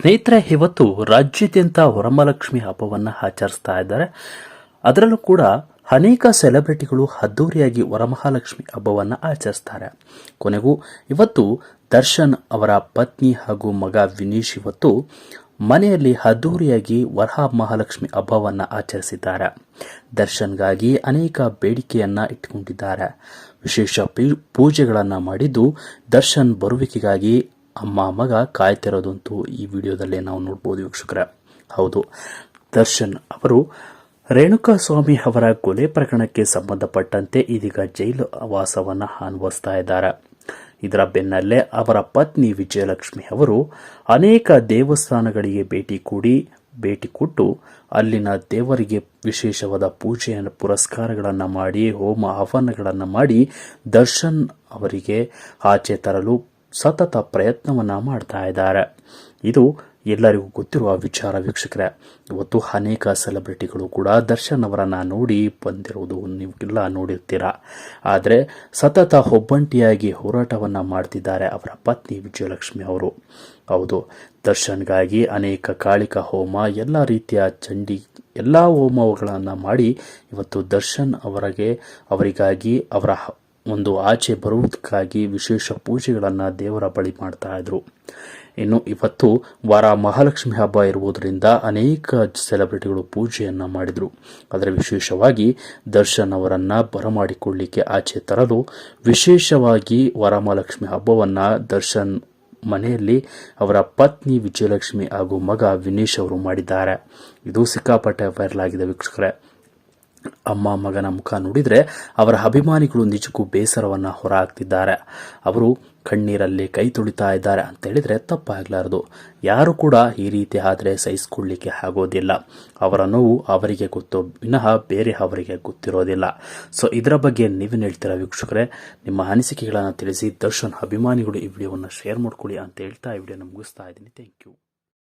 ಸ್ನೇಹಿತರೆ, ಇವತ್ತು ರಾಜ್ಯಾದ್ಯಂತ ವರಮಹಾಲಕ್ಷ್ಮಿ ಹಬ್ಬವನ್ನು ಆಚರಿಸ್ತಾ ಇದ್ದಾರೆ. ಅದರಲ್ಲೂ ಕೂಡ ಅನೇಕ ಸೆಲೆಬ್ರಿಟಿಗಳು ಅದ್ದೂರಿಯಾಗಿ ವರಮಹಾಲಕ್ಷ್ಮಿ ಹಬ್ಬವನ್ನು ಆಚರಿಸ್ತಾರೆ. ಕೊನೆಗೂ, ಇವತ್ತು ದರ್ಶನ್ ಅವರ ಪತ್ನಿ ಹಾಗೂ ಮಗ ವಿನೀಶ್ ಇವತ್ತು ಮನೆಯಲ್ಲಿ ಅದ್ದೂರಿಯಾಗಿ ವರಹ ಮಹಾಲಕ್ಷ್ಮಿ ಹಬ್ಬವನ್ನು ಆಚರಿಸಿದ್ದಾರೆ. ದರ್ಶನ್ಗಾಗಿ ಅನೇಕ ಬೇಡಿಕೆಯನ್ನು ಇಟ್ಟುಕೊಂಡಿದ್ದಾರೆ. ವಿಶೇಷ ಪೂಜೆಗಳನ್ನು ಮಾಡಿದ್ದು ದರ್ಶನ್ ಬರುವಿಕೆಗಾಗಿ ಅಮ್ಮ ಮಗ ಕಾಯ್ತಿರೋದಂತೂ ಈ ವಿಡಿಯೋದಲ್ಲಿ ನಾವು ನೋಡ್ಬೋದು ವೀಕ್ಷಕರೇ. ಹೌದು, ದರ್ಶನ್ ಅವರು ರೇಣುಕಾ ಸ್ವಾಮಿ ಅವರ ಕೊಲೆ ಪ್ರಕರಣಕ್ಕೆ ಸಂಬಂಧಪಟ್ಟಂತೆ ಇದೀಗ ಜೈಲು ವಾಸವನ್ನು ಅನುಭವಿಸ್ತಾ ಇದ್ದಾರೆ. ಇದರ ಬೆನ್ನಲ್ಲೇ ಅವರ ಪತ್ನಿ ವಿಜಯಲಕ್ಷ್ಮಿ ಅವರು ಅನೇಕ ದೇವಸ್ಥಾನಗಳಿಗೆ ಭೇಟಿ ಕೂಡಿ, ಭೇಟಿ ಕೊಟ್ಟು ಅಲ್ಲಿನ ದೇವರಿಗೆ ವಿಶೇಷವಾದ ಪೂಜೆಯನ್ನು ಪುರಸ್ಕಾರಗಳನ್ನು ಮಾಡಿ, ಹೋಮ ಆಹ್ವಾನಗಳನ್ನು ಮಾಡಿ ದರ್ಶನ್ ಅವರಿಗೆ ಆಚೆ ತರಲು ಸತತ ಪ್ರಯತ್ನವನ್ನು ಮಾಡ್ತಾ ಇದ್ದಾರೆ. ಇದು ಎಲ್ಲರಿಗೂ ಗೊತ್ತಿರುವ ವಿಚಾರ ವೀಕ್ಷಕರೇ. ಇವತ್ತು ಅನೇಕ ಸೆಲೆಬ್ರಿಟಿಗಳು ಕೂಡ ದರ್ಶನ್ ಅವರನ್ನು ನೋಡಿ ಬಂದಿರುವುದು ನೀವೆಲ್ಲ ನೋಡಿರ್ತೀರಾ. ಆದರೆ ಸತತ ಒಬ್ಬಂಟಿಯಾಗಿ ಹೋರಾಟವನ್ನು ಮಾಡ್ತಿದ್ದಾರೆ ಅವರ ಪತ್ನಿ ವಿಜಯಲಕ್ಷ್ಮಿ ಅವರು. ಹೌದು, ದರ್ಶನ್ಗಾಗಿ ಅನೇಕ ಕಾಳಿಕ ಹೋಮ, ಎಲ್ಲ ರೀತಿಯ ಚಂಡಿ, ಎಲ್ಲ ಹೋಮಗಳನ್ನು ಮಾಡಿ ಇವತ್ತು ದರ್ಶನ್ ಅವರಿಗೆ, ಅವರಿಗಾಗಿ ಅವರ ಒಂದು ಆಚೆ ಬರುವುದಕ್ಕಾಗಿ ವಿಶೇಷ ಪೂಜೆಗಳನ್ನು ದೇವರ ಬಳಿ ಮಾಡ್ತಾ ಇದ್ರು. ಇನ್ನು ಇವತ್ತು ವಾರ ಮಹಾಲಕ್ಷ್ಮಿ ಹಬ್ಬ ಇರುವುದರಿಂದ ಅನೇಕ ಸೆಲೆಬ್ರಿಟಿಗಳು ಪೂಜೆಯನ್ನು ಮಾಡಿದರು. ಅದರ ವಿಶೇಷವಾಗಿ ದರ್ಶನ್ ಅವರನ್ನು ಬರಮಾಡಿಕೊಳ್ಳಿಕ್ಕೆ ಆಚೆ ತರಲು ವಿಶೇಷವಾಗಿ ವರಮಹಾಲಕ್ಷ್ಮಿ ಹಬ್ಬವನ್ನು ದರ್ಶನ್ ಮನೆಯಲ್ಲಿ ಅವರ ಪತ್ನಿ ವಿಜಯಲಕ್ಷ್ಮಿ ಹಾಗೂ ಮಗ ವಿನೇಶ್ ಅವರು ಮಾಡಿದ್ದಾರೆ. ಇದು ಸಿಕ್ಕಾಪಟ್ಟೆ ವೈರಲ್ ಆಗಿದೆ ವೀಕ್ಷಕರೇ. ಅಮ್ಮ ಮಗನ ಮುಖ ನೋಡಿದರೆ ಅವರ ಅಭಿಮಾನಿಗಳು ನಿಜಕ್ಕೂ ಬೇಸರವನ್ನ ಹೊರಹಾಕ್ತಿದ್ದಾರೆ. ಅವರು ಕಣ್ಣೀರಲ್ಲಿ ಕೈ ತುಳಿತಾ ಇದ್ದಾರೆ ಅಂತ ಹೇಳಿದರೆ ತಪ್ಪಾಗಲಾರದು. ಯಾರು ಕೂಡ ಈ ರೀತಿ ಆದರೆ ಸಹಿಸಿಕೊಳ್ಳಿಕ್ಕೆ ಆಗೋದಿಲ್ಲ. ಅವರ ನೋವು ಅವರಿಗೆ ಗೊತ್ತು, ವಿನಃ ಬೇರೆ ಅವರಿಗೆ ಗೊತ್ತಿರೋದಿಲ್ಲ. ಸೊ ಇದರ ಬಗ್ಗೆ ನೀವೇನು ಹೇಳ್ತೀರಾ ವೀಕ್ಷಕರೇ? ನಿಮ್ಮ ಅನಿಸಿಕೆಗಳನ್ನು ತಿಳಿಸಿ ದರ್ಶನ್ ಅಭಿಮಾನಿಗಳು ಈ ವಿಡಿಯೋವನ್ನು ಶೇರ್ ಮಾಡ್ಕೊಳ್ಳಿ ಅಂತ ಹೇಳ್ತಾ ಈ ವಿಡಿಯೋನ ಮುಗಿಸ್ತಾ ಇದ್ದೀನಿ. Thank you